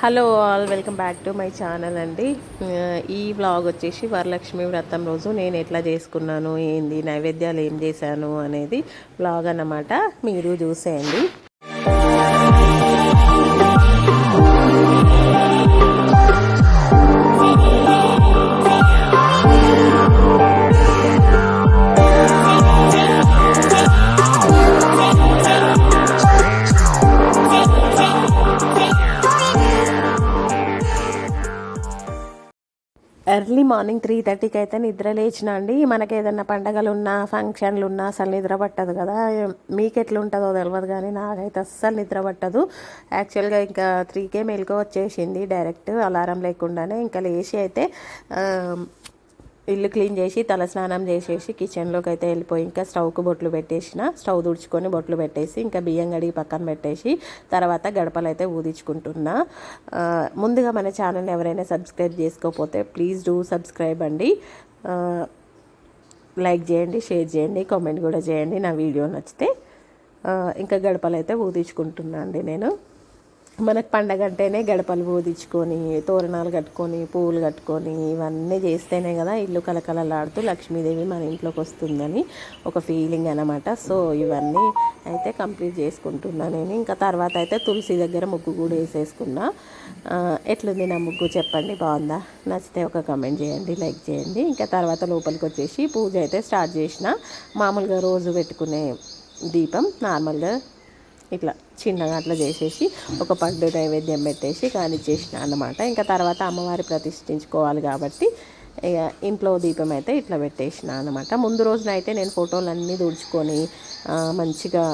Hello all welcome back to my channel అండి. ఈ vlog వచ్చేసి వరలక్ష్మి వ్రతం రోజు. నేను ఎట్లా చేసుకున్నాను ఏంది నైవేద్యాలు ఏం చేశాను అనేది వ్లాగ్ అన్నమాట. మీరు చూసేయండి. ఎర్లీ మార్నింగ్ త్రీ థర్టీకి అయితే నిద్ర లేచిన అండి. మనకి ఏదైనా పండగలు ఉన్నా ఫంక్షన్లు ఉన్నా అసలు నిద్ర పట్టదు కదా. మీకు ఎట్లా ఉంటుందో తెలియదు కానీ నాకైతే అస్సలు నిద్ర పట్టదు. యాక్చువల్గా ఇంకా త్రీకే మెలకు వచ్చేసింది డైరెక్ట్ అలారం లేకుండానే. ఇంకా లేచి అయితే ఇల్లు క్లీన్ చేసి తల స్నానం చేసేసి కిచెన్లోకి అయితే వెళ్ళిపోయి ఇంకా స్టవ్కు బొట్లు పెట్టేసిన. స్టవ్ తుడుచుకొని బొట్లు పెట్టేసి ఇంకా బియ్యం గడిగి పక్కన పెట్టేసి తర్వాత గడపలు అయితే ఊదించుకుంటున్నా. ముందుగా మన ఛానల్ ఎవరైనా సబ్స్క్రైబ్ చేసుకోకపోతే ప్లీజ్ డూ సబ్స్క్రైబ్ అండి. లైక్ చేయండి షేర్ చేయండి కామెంట్ కూడా చేయండి. నా వీడియో నచ్చితే ఇంకా గడపలు అయితే ఊదించుకుంటున్నా అండి నేను. మనకు పండగ అంటేనే గడపలు బోధించుకొని తోరణాలు కట్టుకొని పువ్వులు కట్టుకొని ఇవన్నీ చేస్తేనే కదా ఇల్లు కలకలలాడుతూ లక్ష్మీదేవి మన ఇంట్లోకి వస్తుందని ఒక ఫీలింగ్ అనమాట సో ఇవన్నీ అయితే కంప్లీట్ చేసుకుంటున్నా నేను. ఇంకా తర్వాత అయితే తులసి దగ్గర ముగ్గు కూడా వేసేసుకున్నా. ఎట్లుంది నా ముగ్గు చెప్పండి బాగుందా? నచ్చితే ఒక కమెంట్ చేయండి లైక్ చేయండి. ఇంకా తర్వాత లోపలికి వచ్చేసి పూజ అయితే స్టార్ట్ చేసిన. మామూలుగా రోజు పెట్టుకునే దీపం నార్మల్గా ఇట్లా చిన్నగా అట్లా చేసేసి ఒక పండు నైవేద్యం పెట్టేసి కానిచ్చేసిన అనమాట ఇంకా తర్వాత అమ్మవారి ప్రతిష్ఠించుకోవాలి కాబట్టి ఇక ఇంట్లో దీపం అయితే ఇట్లా పెట్టేసిన అనమాట ముందు రోజున అయితే నేను ఫోటోలు అన్నీ తుడుచుకొని మంచిగా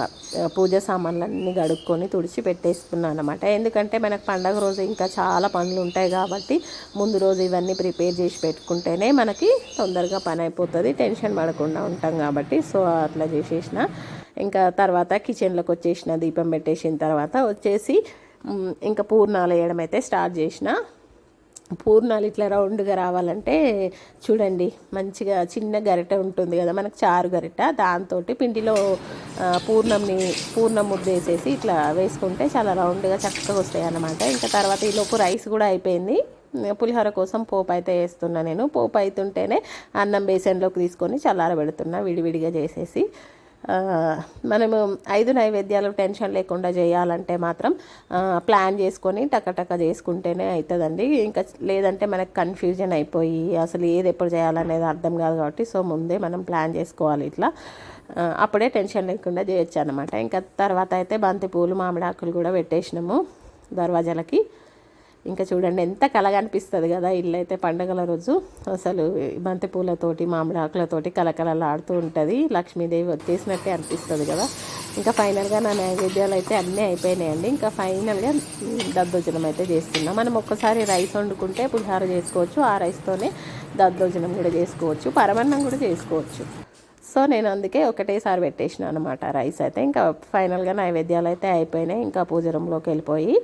పూజ సామాన్లన్నీ గడుక్కొని తుడిచి పెట్టేసుకున్నాను అనమాట ఎందుకంటే మనకు పండగ రోజు ఇంకా చాలా పనులు ఉంటాయి కాబట్టి ముందు రోజు ఇవన్నీ ప్రిపేర్ చేసి పెట్టుకుంటేనే మనకి తొందరగా పని అయిపోతుంది టెన్షన్ పడకుండా ఉంటాం కాబట్టి సో అట్లా చేసేసిన. ఇంకా తర్వాత కిచెన్లోకి వచ్చేసిన దీపం పెట్టేసిన తర్వాత వచ్చేసి ఇంకా పూర్ణాలు వేయడం అయితే స్టార్ట్ చేసిన. పూర్ణాలు ఇట్లా రౌండ్గా రావాలంటే చూడండి మంచిగా చిన్న గరిటె ఉంటుంది కదా మనకు చారు గరిట దాంతో పిండిలో పూర్ణంని పూర్ణం ముద్ద వేసేసి ఇట్లా వేసుకుంటే చాలా రౌండ్గా చక్కగా వస్తాయి అన్నమాట. ఇంకా తర్వాత ఈలోపు రైస్ కూడా అయిపోయింది. పులిహోర కోసం పోపు అయితే వేస్తున్నా నేను. పోపు అవుతుంటేనే అన్నం బేసన్లోకి తీసుకొని చల్లారబెడుతున్నా విడివిడిగా చేసేసి. మనము ఐదు నైవేద్యాలు టెన్షన్ లేకుండా చేయాలంటే మాత్రం ప్లాన్ చేసుకొని టకటక చేసుకుంటేనే అవుతుందండి ఇంకా లేదంటే మనకు కన్ఫ్యూజన్ అయిపోయి అసలు ఏది ఎప్పుడు చేయాలనేది అర్థం కాదు కాబట్టి సో ముందే మనం ప్లాన్ చేసుకోవాలి ఇట్లా. అప్పుడే టెన్షన్ లేకుండా చేయొచ్చు అనమాట ఇంకా తర్వాత అయితే బంతి పూలు మామిడాకులు కూడా పెట్టేసినాము దర్వాజాలకి. ఇంకా చూడండి ఎంత కలగా అనిపిస్తుంది కదా ఇల్లు అయితే పండగల రోజు. అసలు బంతి పూలతోటి మామిడి ఆకులతోటి కలకలలాడుతూ ఉంటుంది. లక్ష్మీదేవి వచ్చేసినట్టే అనిపిస్తుంది కదా. ఇంకా ఫైనల్గా నా నైవేద్యాలు అయితే అన్నీ అయిపోయినాయండి. ఇంకా ఫైనల్గా దద్దోజనం అయితే చేస్తున్నాం. మనం ఒక్కసారి రైస్ వండుకుంటే పులిహార చేసుకోవచ్చు ఆ రైస్తోనే దద్దోజనం కూడా చేసుకోవచ్చు పరమన్నం కూడా చేసుకోవచ్చు. సో నేను అందుకే ఒకటేసారి పెట్టేసిన అనమాట రైస్ అయితే. ఇంకా ఫైనల్గా నైవేద్యాలు అయితే అయిపోయినాయి. ఇంకా పూజ రూమ్లోకి వెళ్ళిపోయి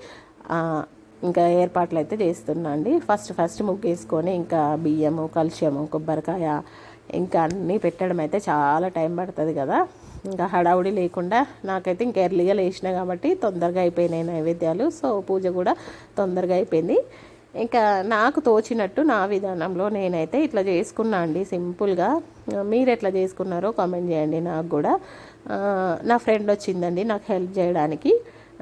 ఇంకా ఏర్పాట్లు అయితే చేస్తున్నా అండి. ఫస్ట్ ఫస్ట్ ముగ్గు వేసుకొని ఇంకా బియ్యము కలుష్యము కొబ్బరికాయ ఇంకా అన్నీ పెట్టడం అయితే చాలా టైం పడుతుంది కదా. ఇంకా హడావుడి లేకుండా నాకైతే ఇంకా ఎర్లీగా లేచిన కాబట్టి తొందరగా అయిపోయినాయి నైవేద్యాలు. సో పూజ కూడా తొందరగా అయిపోయింది. ఇంకా నాకు తోచినట్టు నా విధానంలో నేనైతే ఇట్లా చేసుకున్నా అండి సింపుల్గా. మీరు ఎట్లా చేసుకున్నారో కామెంట్ చేయండి నాకు కూడా. నా ఫ్రెండ్ వచ్చిందండి నాకు హెల్ప్ చేయడానికి.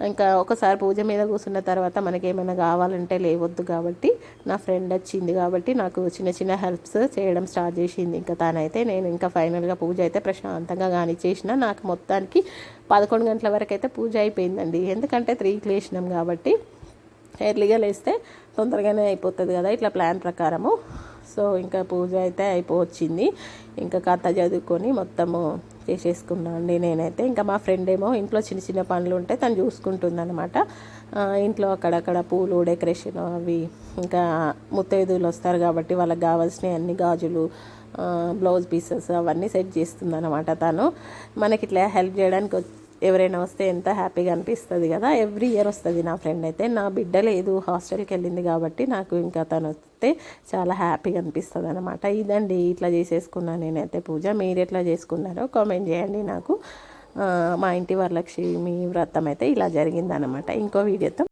ఇంకా ఒకసారి పూజ మీద కూర్చున్న తర్వాత మనకేమైనా కావాలంటే లేవద్దు కాబట్టి నా ఫ్రెండ్ వచ్చింది కాబట్టి నాకు చిన్న చిన్న హెల్ప్స్ చేయడం స్టార్ట్ చేసింది. ఇంకా తానైతే నేను ఇంకా ఫైనల్గా పూజ అయితే ప్రశాంతంగా కానీ చేసిన నాకు మొత్తానికి పదకొండు గంటల వరకు అయితే పూజ అయిపోయిందండి. ఎందుకంటే త్రీకి లేచినాం కాబట్టి ఎర్లీగా లేస్తే తొందరగానే అయిపోతుంది కదా ఇట్లా ప్లాన్ ప్రకారము. సో ఇంకా పూజ అయితే అయిపోవచ్చింది. ఇంకా కథ చదువుకొని మొత్తము చేసేసుకున్నాను అండి నేనైతే. ఇంకా మా ఫ్రెండ్ ఏమో ఇంట్లో చిన్న చిన్న పనులు ఉంటే తను చూసుకుంటుంది అనమాట ఇంట్లో అక్కడక్కడ పూలు డెకరేషన్ అవి ఇంకా ముత్తైదులు వస్తారు కాబట్టి వాళ్ళకి కావాల్సినవి అన్ని గాజులు బ్లౌజ్ పీసెస్ అవన్నీ సెట్ చేస్తుంది అనమాట తను. మనకి ఇట్లా హెల్ప్ చేయడానికి ఎవరైనా వస్తే ఎంత హ్యాపీగా అనిపిస్తుంది కదా ఎవ్రీ ఇయర్ వస్తుంది నా ఫ్రెండ్ అయితే. నా బిడ్డ లేదు హాస్టల్కి వెళ్ళింది కాబట్టి నాకు ఇంకా తను వస్తే చాలా హ్యాపీగా అనిపిస్తుంది అనమాట ఇదండి ఇట్లా చేసేసుకున్నాను నేనైతే పూజ. మీరు ఎట్లా చేసుకున్నారో కామెంట్ చేయండి నాకు. మా ఇంటి వరలక్ష్మి వ్రతం అయితే ఇలా జరిగిందనమాట ఇంకో వీడియోతో